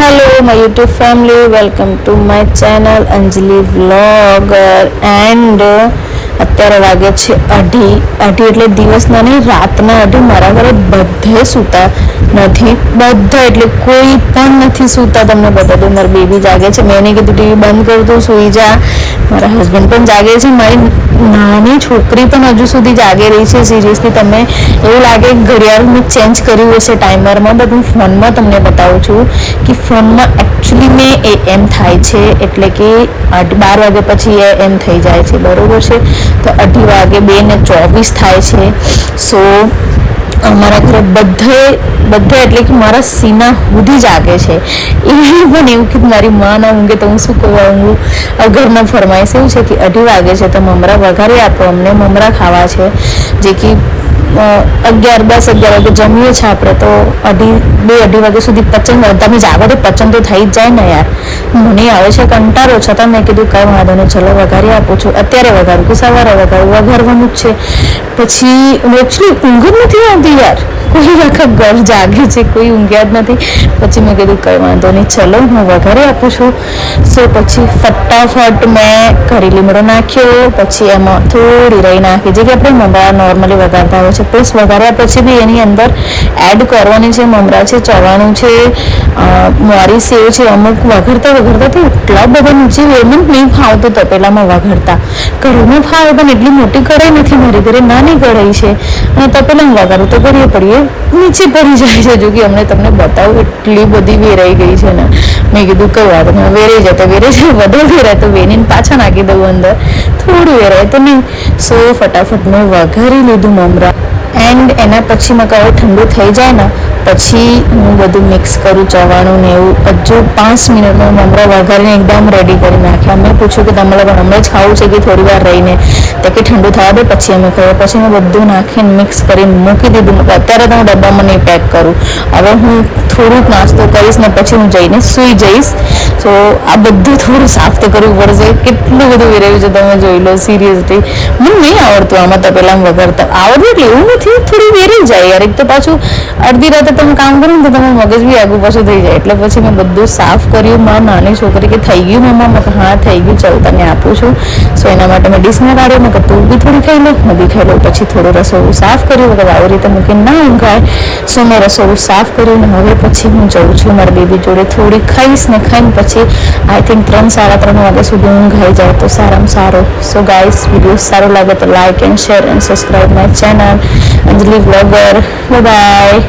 Hello my YouTube family welcome to my channel Anjali vlogger and અત્યારે વાગે છે અઢી. અઢી એટલે દિવસના નહીં, રાતના અઢી. મારા ઘરે બધે સૂતા નથી. બધા એટલે કોઈ પણ નથી સૂતા. તમને બધા દઉં મારા બેબી જાગે છે. મેં એને કીધું, ટીવી બંધ કરી દઉં સૂઈ જા. મારા હસબન્ડ પણ જાગે છે. મારી નાની છોકરી પણ હજુ સુધી જાગી રહી છે. સિરિયસલી તમે એવું લાગે ઘડિયાળ મેં ચેન્જ કર્યું હશે ટાઈમરમાં બટ હું ફોનમાં તમને બતાવું છું કે ફોનમાં એકચ્યુઅલી મેં એ એમ થાય છે. એટલે કે આઠ બાર વાગે પછી એ એમ થઈ જાય છે. બરોબર છે? તો અઢી વાગે બે ને ચોવીસ થાય છે. સો અમારા ઘરે બધે બધે એટલે કે મારા સીના સુધી જાગે છે. એ પણ એવું કે મારી માં ના ઊંઘે તો હું શું કરવા ઊંઘું આ ઘરના ફરમાઈશ એવું છે કે અઢી વાગે છે તો મમરા વઘારી આપો. અમને મમરા ખાવા છે. જે કે અગિયાર, દસ, અગિયાર વાગે જમીએ છીએ આપણે, તો અઢી, બે અઢી વાગ્યા સુધી પચન તમે જાગો તો પચન તો થઈ જ જાય ને યાર. મને આવે છે કંટાળો છતાં મેં કીધું કઈ વાંધો નહીં, ચલો વઘારી આપું છું. અત્યારે વઘારું, કે સવારે વઘારું, વઘારવાનું જ છે. પછી એકચ્યુઅલી ઊંઘ જ નથી આવતી યાર. કોઈ આખા ઘર જાગે છે, કોઈ ઊંઘ્યા જ નથી. પછી મેં કીધું કઈ વાંધો નહીં, ચલો હું વઘારી આપું છું. સો પછી ફટાફટ મેં કરી લીમડો નાખ્યો, પછી એમાં થોડી રહી નાખી, જે કે આપણે મમરા નોર્મલી વઘારતા હોય છે. પ્લસ વઘાર્યા પછી બી એની અંદર એડ કરવાની છે, મમરા છે, ચવાણું છે મોરી સેવ છે, અમુક વઘારતા વઘારતા તો એટલા બધા નીચે એમ જ નહીં ફાવતું તપેલામાં વઘારતા. ઘરમાં ફાવે પણ એટલી મોટી કઢાઈ નથી મારી ઘરે, નાની કઢાઈ છે. અને તપેલામાં વઘારું તો કરીએ પડીએ, નીચે પડી જાય છે. જો કે અમને તમને બતાવું, એટલી બધી વેરાઈ ગઈ છે ને. મેં કીધું કઈ વાત નહીં વેરાઈ જાય તો વેરાઈ જાય, વધુ વેરાય તો વેનીને પાછા નાખી દઉં અંદર. થોડું વેરાય તો નહીં. સો ફટાફટ મેં વઘારી લીધું મમરા. એન્ડ એના પછી મેં કહ્યું, ઠંડુ થઈ જાય ને, પછી હું બધું મિક્સ કરું ચવાણું ને એવું. હજુ પાંચ મિનિટમાં મમરા વઘારીને એકદમ રેડી કરી નાખ્યા. મેં પૂછ્યું કે તમારે પણ હમણાં જ ખાવું છે કે થોડી વાર રહીને? તો કે ઠંડુ થવા દે, પછી અમે ખાઈએ. પછી મેં બધું નાખીને મિક્સ કરીને મૂકી દીધું. અત્યારે તો ડબ્બામાં નહીં પેક કરું. હવે હું થોડુંક નાસ્તો કરીશ ને પછી હું જઈને સૂઈ જઈશ. તો આ બધું થોડું સાફ તો કરવું પડશે. કેટલું બધું વેરાયું છે તમે જોઈ લો સિરિયસલી મને નહીં આવડતું આમાં તપેલામાં વગરતા આવડતું એટલે એવું નથી, થોડી વેરી જાય યાર. એક તો પાછું અડધી રાતે તમે કામ કરો ને તો તમે મગજ બી આગુ પાછું થઈ જાય. એટલે પછી મેં બધું સાફ કર્યું. મારા નાની છોકરી કે થઈ ગયું મમ્મા મેં હા, થઈ ગયું, ચાલ તને આપું છું. સો એના માટે મેં ડીશમાં કાઢ્યો મેં તું બી થોડી ખાઈ લો, હું બી ખાઈ લઉં. પછી થોડું રસોડું સાફ કર્યું, વગર આવી રીતે મૂકીને ના ઊંઘાય. સો મેં રસોડું સાફ કર્યું ને હવે પછી હું જઉં છું. મારા બેબી જોડે થોડી ખાઈશ ને ખાઈને પછી આઈ થિંક ત્રણ સાડા ત્રણ વાગ્યા સુધી ઊંઘાઈ જાય તો સારામાં સારો. સો ગાઈસ વીડિયો સારો લાગે તો like and share and subscribe my channel Anjali blogger bye